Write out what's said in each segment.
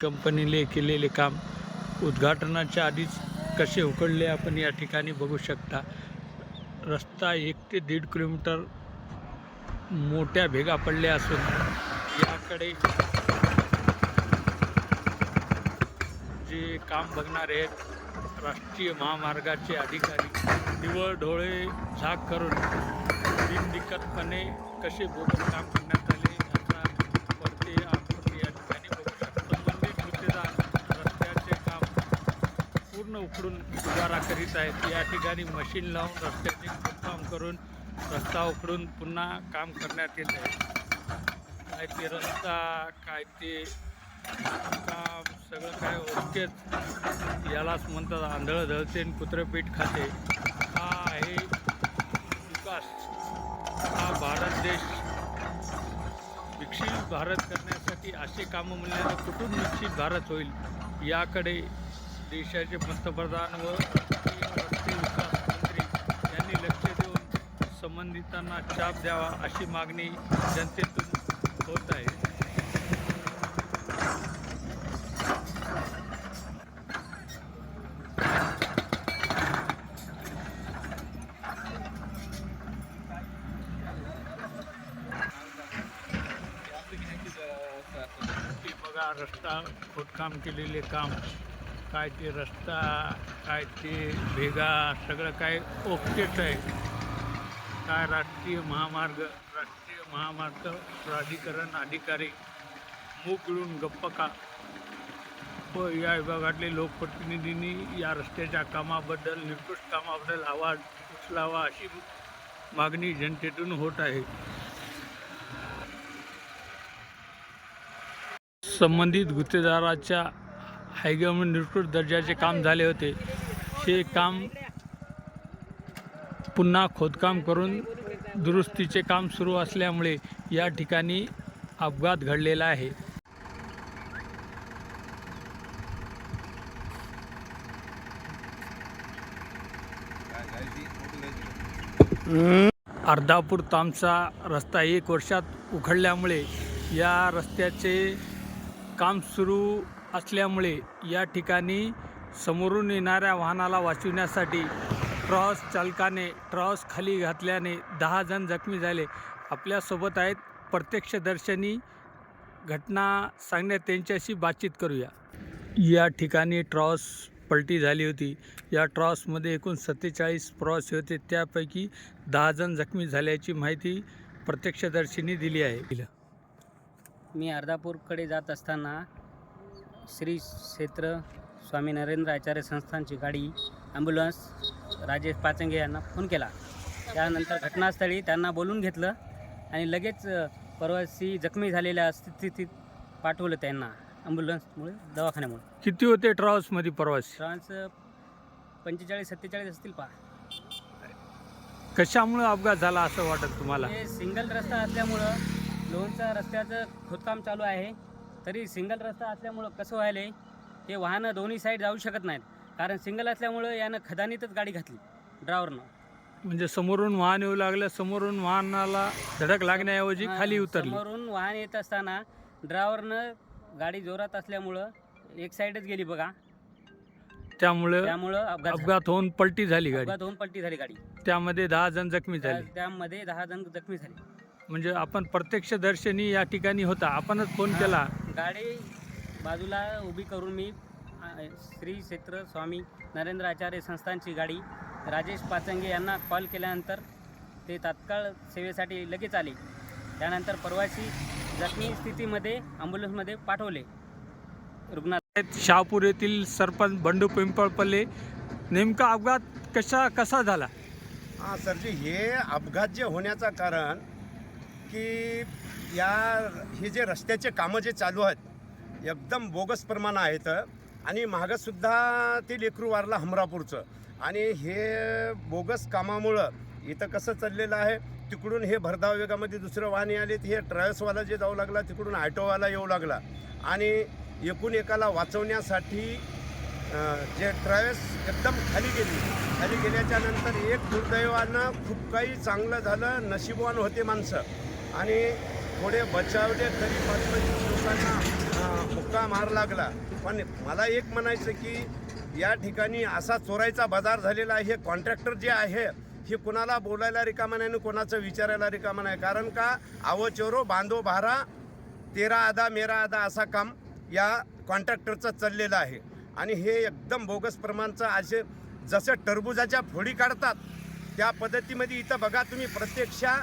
कंपनीने केलेले काम उद्घाटनाच्या आधीच कसे उकडले आपण या ठिकाणी बघू शकता. रस्ता एक ते दीड किलोमीटर मोठ्या भेगा पडल्या असून याकडे जे काम बघणारे आहेत राष्ट्रीय महामार्गाचे अधिकारी निवळ डोळे झाक करून बिनदिक्कतपणे कसे बोगस काम करण्यात आले याचा वरती आपण या ठिकाणी बघू शकतो संबंधित गुत्तेदार रस्त्याचे काम उखडून उकडून उभारा करीत आहेत. या ठिकाणी मशीन लावून रस्त्याचे काम करून रस्ता उकडून पुन्हा काम करण्यात येत आहे. काय ते रस्ता काय ते काम सगळं काय ओकेच यालाच म्हणतात आंधळं धळते आणि कुत्रपीठ खाते. हा आहे विकास. हा भारत देश. विकसित भारत करण्यासाठी असे कामं म्हणल्यानं कुठून विकसित भारत होईल? याकडे देशाचे पंतप्रधान व रस्ते विकास मंत्री यांनी लक्ष देऊन संबंधितांना चाप द्यावा अशी मागणी जनतेतून होत आहे. बघा रस्ता खोदकाम केलेले काम. काय ते रस्ता काय ते भेगा सगळं काय ओकेच आहे. काय राष्ट्रीय महामार्ग राष्ट्रीय महामार्ग प्राधिकरण अधिकारी मूग मिळून गप्प का व हो, या विभागातले लोकप्रतिनिधींनी या रस्त्याच्या कामाबद्दल निकृष्ट कामाबद्दल आवाज उचलावा अशी मागणी जनतेतून होत आहे. संबंधित गुत्तेदाराच्या हायगम निकृष्ट दर्जाचे काम झाले होते. हे काम पुन्हा खोदकाम करून दुरुस्तीचे काम सुरू असल्यामुळे या ठिकाणी अपघात घडलेला आहे. अर्धापूर तामचा रस्ता एक वर्षात उखडल्यामुळे या रस्त्याचे काम सुरू असल्यामुळे या ठिकाणी समोरून येणाऱ्या वाहनाला वाचविण्यासाठी ट्रॉस चालकाने ट्रॉस खाली घातल्याने दहा जण जखमी झाले. आपल्यासोबत आहेत प्रत्यक्षदर्शनी. घटना सांगण्यात त्यांच्याशी बातचीत करूया. या ठिकाणी ट्रॉस पलटी झाली होती. या ट्रॉसमध्ये एकूण सत्तेचाळीस प्रवासी होते. त्यापैकी दहा जण जखमी झाल्याची माहिती प्रत्यक्षदर्शींनी दिली आहे. मी अर्धापूरकडे जात असताना श्री क्षेत्र स्वामी नरेंद्र आचार्य संस्थानची गाडी ॲम्ब्युलन्स राजेश पाचंगे यांना फोन केला. त्यानंतर घटनास्थळी त्यांना बोलून घेतलं आणि लगेच प्रवासी जखमी झालेल्या स्थितीत पाठवलं त्यांना ॲम्ब्युलन्समुळे दवाखान्यामुळे. किती होते ट्रॉसमध्ये प्रवासी? ट्रान्स पंचेचाळीस सत्तेचाळीस असतील पा कशामुळे अपघात झाला असं वाटत तुम्हाला? हे सिंगल रस्ता असल्यामुळं लोणचा रस्त्याचं खोदकाम चालू आहे. तरी सिंगल रस्ता असल्यामुळं कसं व्हायलं हे वाहनं दोन्ही साईड जाऊ शकत नाहीत. कारण सिंगल असल्यामुळं यानं खदानीतच गाडी घातली ड्रायव्हरनं. म्हणजे समोरून वाहन येऊ लागलं समोरून वाहनाला धडक लागण्याऐवजी खाली उतरली. समोरून वाहन येत असताना ड्रायव्हरनं गाडी जोरात असल्यामुळं एक साईडच गेली बघा. त्यामुळं त्यामुळं अपघात झाला. अपघात होऊन पलटी झाली गाडी. अपघात होऊन पलटी झाली गाडी. त्यामध्ये दहा जण जखमी त्या- झाले. त्यामध्ये दहा जण जखमी झाले. म्हणजे आपण प्रत्यक्षदर्शनी या ठिकाणी होता. आपणच फोन केला. गाडी बाजूला उभी करून मी श्री क्षेत्र स्वामी नरेंद्र आचार्य संस्थानची गाडी राजेश पाचंगे यांना कॉल केल्यानंतर ते तात्काळ सेवेसाठी लगेच आले. त्यानंतर प्रवासी जखमी स्थितीमध्ये ॲम्ब्युलन्समध्ये पाठवले. रुग्णात शहापूर येथील सरपंच बंडू पिंपळपल्ले नेमका अपघात कशा कसा झाला? हां सरजी हे अपघात जे होण्याचं कारण की या हे जे रस्त्याचे कामं जे चालू आहेत एकदम बोगस प्रमाण आहेत आणि मागंसुद्धा ते लेकरू वारला हमरापूरचं. आणि हे बोगस कामामुळं इथं कसं चाललेलं आहे तिकडून हे भरधाव वेगामध्ये दुसरं वाहने आले हे ट्रॅव्हल्सवाला जे जाऊ लागला तिकडून ऑटोवाला येऊ लागला. आणि एकूण एकाला वाचवण्यासाठी जे ट्रॅव्हल्स एकदम खाली गेली. खाली गेल्याच्यानंतर एक दुर्दैवानं खूप काही चांगलं झालं नशीबवान होते माणसं. आणि थोडे बचावले तरी पाच पंचवीस लोकांना मुक्का मार लागला. पण मला एक म्हणायचं की या ठिकाणी असा चोरायचा बाजार झालेला आहे हे कॉन्ट्रॅक्टर जे आहे हे कुणाला बोलायला रिकामा नाही आणि कोणाचं विचारायला रिकामा नाही. कारण का आवो चोरो बांधो भारा तेरा आदा मेरा आदा असा काम या कॉन्ट्रॅक्टरचं चाललेलं आहे. आणि हे एकदम बोगस प्रमाणचं असे जसं टरबुजाच्या फोडी काढतात त्या पद्धतीमध्ये इथं बघा तुम्ही प्रत्यक्षा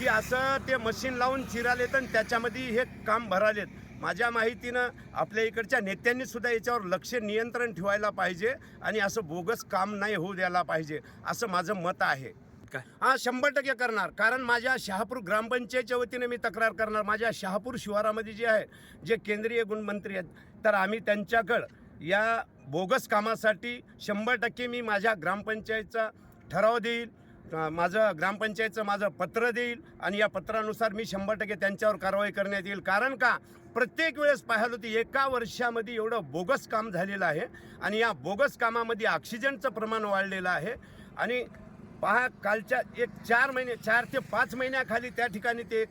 की असं ते मशीन लावून चिरालेत आणि त्याच्यामध्ये हे काम भरालेत. माझ्या माहितीनं आपल्या इकडच्या नेत्यांनी सुद्धा याच्यावर लक्ष नियंत्रण ठेवायला पाहिजे आणि असं बोगस काम नाही होऊ द्यायला पाहिजे असं माझं मत आहे? हा शंभर टक्के करणार. कारण माझ्या शहापूर ग्रामपंचायतच्या वतीने मी तक्रार करणार. माझ्या शहापूर शिवारामध्ये जे आहे जे केंद्रीय गुणमंत्री आहेत तर आम्ही त्यांच्याकडं या बोगस कामासाठी शंभर टक्के मी माझ्या ग्रामपंचायतचा ठराव देईल. माझं ग्रामपंचायतचं माझं पत्र देईल आणि या पत्रानुसार मी शंभर टक्के त्यांच्यावर कारवाई करण्यात येईल. कारण का? प्रत्येक वेळेस पाहिलं होती एका वर्षामध्ये एवढं बोगस काम झालेलं आहे आणि या बोगस कामामध्ये ऑक्सिजनचं प्रमाण वाढलेलं आहे. आणि पहा कालच्या एक चार महिने चार ते पाच महिन्याखाली त्या ठिकाणी ते एक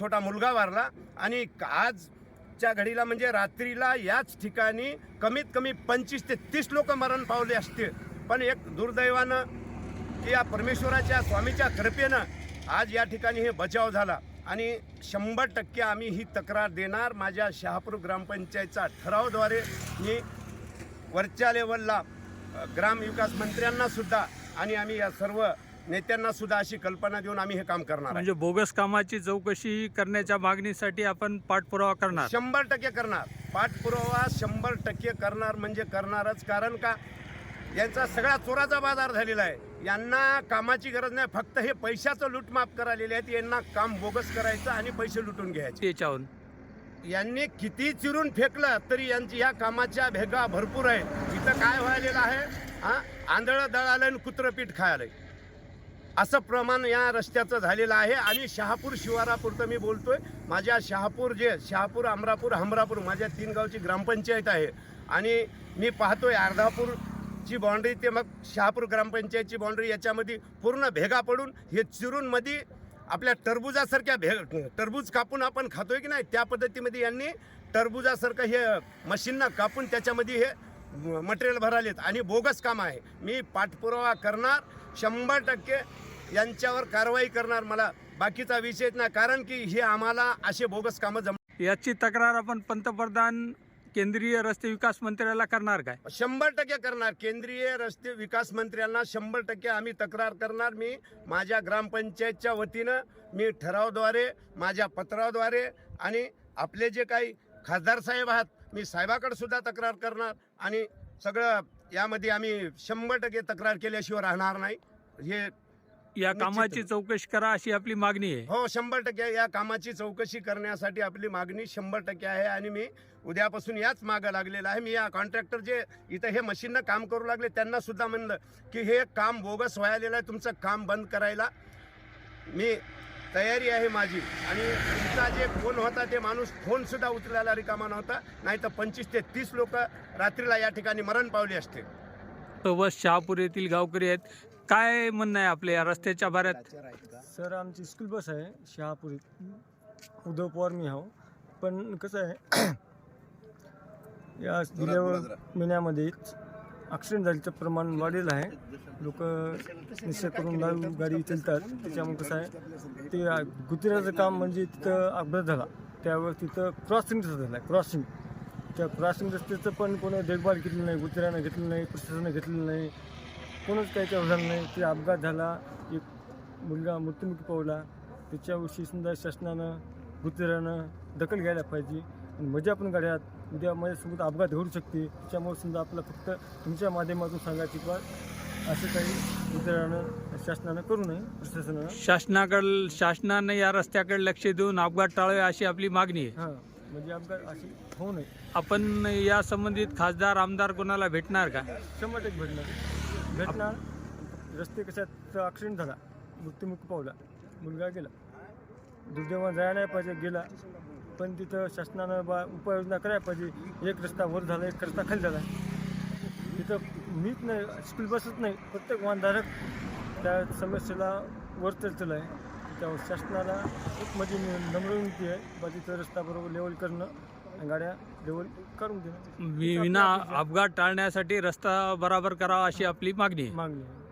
छोटा मुलगा वारला आणि आजच्या घडीला म्हणजे रात्रीला याच ठिकाणी कमीत कमी पंचवीस ते तीस लोक मरण पावले असते पण एक दुर्दैवानं की या परमेश्वराच्या स्वामीच्या कृपेनं आज या ठिकाणी हे बचाव झाला. आणि शंभर टक्के आम्ही ही तक्रार देणार. माझ्या शहापूर ग्रामपंचायतचा ठरावद्वारे मी वरच्या लेवलला ग्रामविकास मंत्र्यांना सुद्धा आणि आम्ही या सर्व नेत्यांना सुद्धा अशी कल्पना देऊन आम्ही हे काम करणार. म्हणजे बोगस कामाची चौकशी करण्याच्या मागणीसाठी आपण पाठपुरावा करणार. शंभर टक्के करणार. पाठपुरावा शंभर टक्के करणार म्हणजे करणारच. कारण का? यांचा सगळा चोराचा बाजार झालेला आहे. यांना कामाची गरज नाही फक्त हे पैशाचं लूटमाप करालेले आहेत यांना काम बोगस करायचं आणि पैसे लुटून घ्यायचे. याच्यावरून. यांनी किती चिरून फेकलं तरी यांची ह्या कामाच्या भेगा भरपूर आहे इथं काय व्हायलेलं आहे? हा? आंधळं दळालं आणि कुत्रं पीठ खायलंय. असं प्रमाण या रस्त्याचं झालेलं आहे आणि शहापूर शिवारापुरतं मी बोलतोय. माझ्या शहापूर जे शहापूर अमरापूर हमरापूर माझ्या तीन गावची ग्रामपंचायत आहे. आणि मी पाहतोय जी बाउंड्री ते मग शहापूर ग्रामपंचायतची बाउंड्री याच्यामध्ये पूर्ण भेगा पडून हे चिरूनमध्ये आपल्या टरबुजासारख्या भेग टरबूज कापून आपण खातोय की नाही त्या पद्धतीमध्ये यांनी टरबुजासारखं हे मशीनना कापून त्याच्यामध्ये हे मटेरियल भरालेत. आणि बोगस काम आहे. मी पाठपुरावा करणार शंभर टक्के यांच्यावर कारवाई करणार. मला बाकीचा विषय नाही कारण की हे आम्हाला असे बोगस कामं जम याची तक्रार आपण पंतप्रधान केंद्रीय रस्ते विकास मंत्र्याला करणार काय? शंभर टक्के करणार. केंद्रीय रस्ते विकास मंत्र्यांना शंभर टक्के आम्ही तक्रार करणार. मी माझ्या ग्रामपंचायतच्या वतीनं मी ठरावद्वारे माझ्या पत्राद्वारे आणि आपले जे काही खासदार साहेब आहात मी साहेबाकडे सुद्धा तक्रार करणार आणि सगळं यामध्ये आम्ही शंभर टक्के तक्रार केल्याशिवाय राहणार नाही. हे या. कामाची चौकशी करा अशी आपली मागणी आहे. हो शंभर टक्के या कामाची चौकशी करण्यासाठी आपली मागणी शंभर टक्के आहे आणि मी उद्यापासून याच मागं लागलेला आहे. मी या कॉन्ट्रॅक्टर जे इथं हे मशीननं काम करू लागले त्यांना सुद्धा म्हणलं की हे काम बोगस व्हायलेलं आहे तुमचं काम बंद करायला. मी तयारी आहे माझी आणि तुमचा जे फोन होता ते माणूस फोन सुद्धा उचलायला रिकामा नव्हता. नाही तर पंचवीस ते तीस लोक रात्रीला या ठिकाणी मरण पावले असते. व शहापूर येथील गावकरी आहेत. काय म्हणणं आहे आपल्या या रस्त्याच्या भाऱ्यात सर आमची स्कूल बस आहे शहापुरीत उद्धव पवार मी आहो. पण कसं आहे या गेल्या महिन्यामध्येच ॲक्सिडेंट झाल्याचं प्रमाण वाढलेलं आहे. लोक निश्चय करून दारू गाडी चालतात. त्याच्यामुळे कसं आहे ते गुजराचं काम म्हणजे तिथं अपघात झाला. त्यावेळेस तिथं क्रॉसिंगचं झालं आहे क्रॉसिंग त्या क्रॉसिंग रस्त्याचं पण कोणी देखभाल केली नाही गुजरानं घेतलं नाही प्रशासनानं घेतलं नाही कोणच काही त्यावर झालं नाही. ते अपघात झाला एक मुलगा मृत्युमुखी पावला त्याच्याविषयी समजा शासनानं गुजरानं दखल घ्यायला पाहिजे. आणि माझ्या पण गाड्यात उद्या माझ्यासोबत अपघात घडू शकते. त्याच्यामुळे समजा आपलं फक्त तुमच्या माध्यमातून सांगायची किंवा असं काही गुजरानं शासनानं करू नये प्रशासनानं. शासनाकडे शासनानं या रस्त्याकडे लक्ष देऊन अपघात टाळावे अशी आपली मागणी आहे. हां. म्हणजे अपघात अशी होऊ नये. आपण या संबंधित खासदार आमदार कोणाला भेटणार का? शंभर टक्के भेटणार. भेटणार. रस्ते कशात ॲक्सिडेंट झाला मृत्युमुखी पावला मुलगा गेला. दुर्दैवानं जायला नाही पाहिजे गेला. पण तिथं शासनानं बा उपाययोजना करायला पाहिजे. एक रस्ता वर झाला एक रस्ता खाली झाला. तिथं मीच नाही स्कूल बसच नाही. प्रत्येक वाहनधारक त्या समस्येला वर चलचलं आहे. त्यावर शासनाला खूप माझी नम्र विनंती आहे बा तिथं रस्ता बरोबर लेवल करणं गाड्या लेवल करून देणार वि- विना अपघात टाळण्यासाठी रस्ता बराबर करावा अशी आपली मागणी आहे. मागणी आहे.